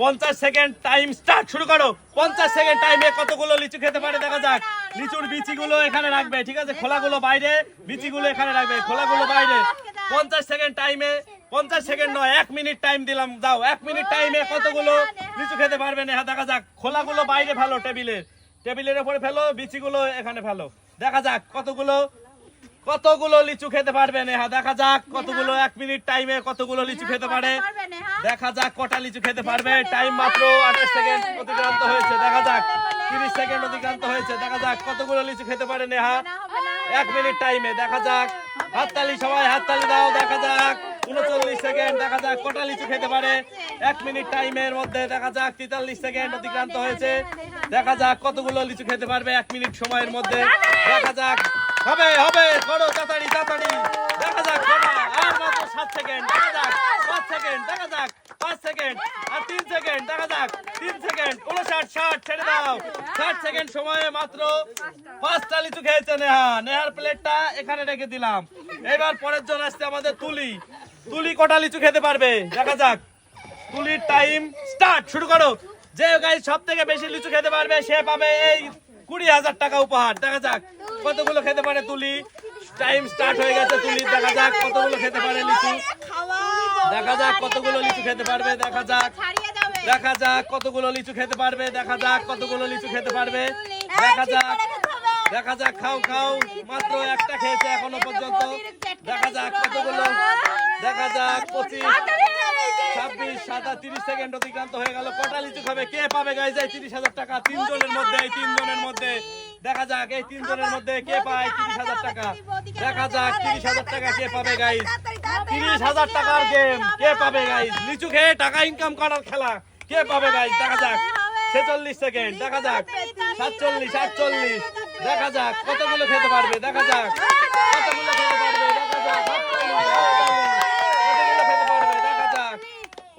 পঞ্চাশ second time start শুরু করো। পঞ্চাশ সেকেন্ড টাইমে কতগুলো লিচু খেতে পারে দেখা যাক। লিচুর বিচিগুলো এখানে রাখবে, ঠিক আছে? খোলাগুলো বাইরে, বিচিগুলো এখানে রাখবে, খোলাগুলো বাইরে। পঞ্চাশ সেকেন্ড টাইমে পঞ্চাশ সেকেন্ড নয়, এক মিনিট টাইম দিলাম যাও এক মিনিট টাইমে কতগুলো লিচু খেতে পারবে না দেখা যাক। খোলাগুলো বাইরে ফেলো টেবিলের টেবিলের উপরে ফেলো, বিচিগুলো এখানে ফেলো। দেখা যাক কতগুলো কতগুলো লিচু খেতে পারবে নেহা? দেখা যাক কতগুলো, এক মিনিট টাইমে কতগুলো লিচু খেতে পারে। দেখা যাক কটা লিচু খেতে পারবে। টাইম মাত্র আঠাশ সেকেন্ড অতিক্রান্ত হয়েছে। দেখা যাক তিরিশ সেকেন্ড অতিক্রান্ত হয়েছে। দেখা যাক কতগুলো লিচু খেতে পারে নেহা। এক মিনিট টাইমে দেখা যাক। হাততালি সবাই হাততালি দাও। দেখা যাক উনচল্লিশ সেকেন্ড। দেখা যাক কটা লিচু খেতে পারে। এক মিনিট টাইমের মধ্যে দেখা যাক তেতাল্লিশ সেকেন্ড অতিক্রান্ত হয়েছে। দেখা যাক কতগুলো লিচু খেতে পারবে এক মিনিট সময়ের মধ্যে। দেখা যাক। হবে হবে। করো তাড়াতাড়ি তাড়াতাড়ি। দেখা যাক আর মাত্র সাত সেকেন্ড। দেখা যাক। সেকেন্ড, দেখা যাক, পাঁচ সেকেন্ড আর তিন সেকেন্ড, দেখা যাক, তিন সেকেন্ড, উনষাট, ষাট, ছেড়ে দাও। ষাট সেকেন্ড সময়ে মাত্র পাঁচটা লিচু খেয়েছে নেহা। নেহার প্লেটটা এখানে রেখে দিলাম। এবার পরের জন আসছে আমাদের তুলি। তুলি কটা লিচু খেতে পারবে? দেখা যাক। তুলির টাইম স্টার্ট, শুরু করো। যে গাই সব থেকে বেশি লিচু খেতে পারবে, সে পাবে এই কুড়ি হাজার টাকা উপহার। দেখা যাক কতগুলো খেতে পারে তুলি। টাইম স্টার্ট হয়ে গেছে তুলি দেখা যাক কতগুলো খেতে পারে লিচু। দেখা যাক কতগুলো লিচু খেতে পারবে দেখা যাক। দেখা যাক কতগুলো লিচু খেতে পারবে দেখা যাক কতগুলো লিচু খেতে পারবে। দেখা যাক। দেখা যাক খাও খাও। মাত্র একটা খেয়েছে এখনও পর্যন্ত। দেখা যাক কতগুলো। দেখা যাক পঁচিশ ছাব্বিশ সাতাশ তিরিশ সেকেন্ড অতিক্রান্ত হয়ে গেল। কটা লিচু খাবে? কে পাবে গাই যায় তিরিশ হাজার টাকা। তিনজনের মধ্যে এই তিনজনের মধ্যে। দেখা যাক এই তিনজনের মধ্যে কে পায় তিরিশ হাজার টাকা। দেখা যাক তিরিশ হাজার টাকা কে পাবে গাইজ তিরিশ হাজার টাকার গেম কে পাবে গাইজ লিচু খেয়ে টাকা ইনকাম করার খেলা কে পাবে গাইজ দেখা যাক। ছেচল্লিশ সেকেন্ড দেখা যাক। সাতচল্লিশ আটচল্লিশ দেখা যাক। কতগুলো খেতে পারবে? দেখা যাক। কতগুলো খেতে পারবে দেখা যাক আটচল্লিশ, কতগুলো খেতে পারবে দেখা যাক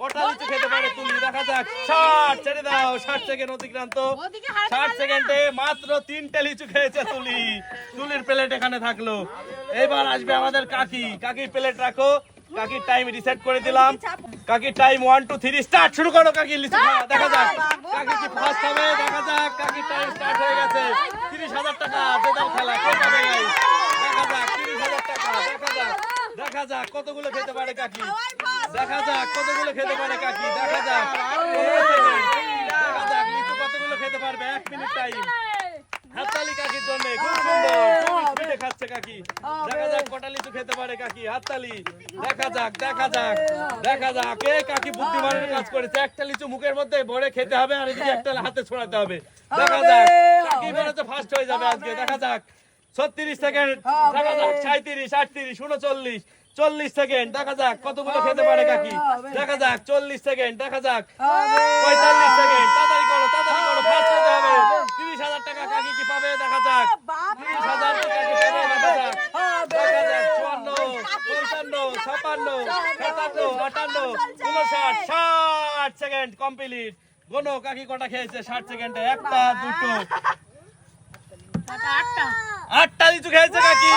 কটা লিচু খেতে পারে তুমি দেখা যাক ষাট ছেড়ে দাও ষাট সেকেন্ড অতিক্রান্ত। ষাট সেকেন্ডে মাত্র তিনটে লিচু খেয়েছে তুলি। তুলির প্লেট এখানে থাকল। এবার আসবে আমাদের কাকি। কাকির প্লেট রাখো। কাকির টাইম রিসেট করে দিলাম। কাকির time one two three start শুরু করো কাকির লিচু দেখা যাক। কাকি কি ফার্স্ট হবে? দেখা যাক কাকির টাইম স্টার্ট হয়ে গেছে। তিরিশ হাজার টাকা বেদাল খেলা কে পাবে? দেখা যাক তিরিশ হাজার টাকা দেখা যাক। দেখা যাক কতগুলো খেতে পারে কাকি? দেখা যাক কতগুলো খেতে পারে কাকি? দেখা যাক পনেরো সেকেন্ড দেখা যাক লিচু কতগুলো খেতে পারবে এক মিনিট টাইম হাততালি কাকির জন্য খুব সুন্দর খুব স্পিডে খাচ্ছে কাকি দেখা যাক কটা লিচু খেতে পারে কাকি। হাততালি। দেখা যাক দেখা যাক দেখা যাক। এ কাকি বুদ্ধিমানের কাজ করেছে। একটা লিচু মুখের মধ্যে ভরে খেতে হবে আর এদিকে একটা হাতে ছড়াতে হবে। দেখা যাক। কাকি বেরোতে ফার্স্ট হয়ে যাবে আজকে। দেখা যাক। ছত্রিশ সেকেন্ড দেখা যাক সাঁত্রিশ আটত্রিশ উনচল্লিশ চল্লিশ সেকেন্ড দেখা যাক কতগুলো খেতে পারে কাকি। দেখা যাক চল্লিশ সেকেন্ড দেখা যাক। পঁয়তাল্লিশ সেকেন্ড তাড়াতাড়ি করো তাড়াতাড়ি করো। ফার্স্ট হতে হবে। তিরিশ হাজার টাকা কাকি কি পাবে? দেখা যাক তিরিশ হাজার টাকা কি পাবে দেখা যাক দেখা যাক চুয়ান্ন পঞ্চান্ন ছাপান্ন সাতান্ন আটান্ন উনষাট ষাট সেকেন্ড কমপ্লিট গোনো কাকি কটা খেয়েছে? ষাট সেকেন্ডে একটা দুটো। আটটা লিচু খেয়েছে কাকি।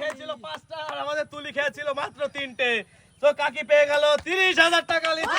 খেয়েছিল পাঁচটা আর আমাদের তুলি খেয়েছিল মাত্র তিনটে। তো কাকি পেয়ে গেল তিরিশ হাজার টাকা লিচু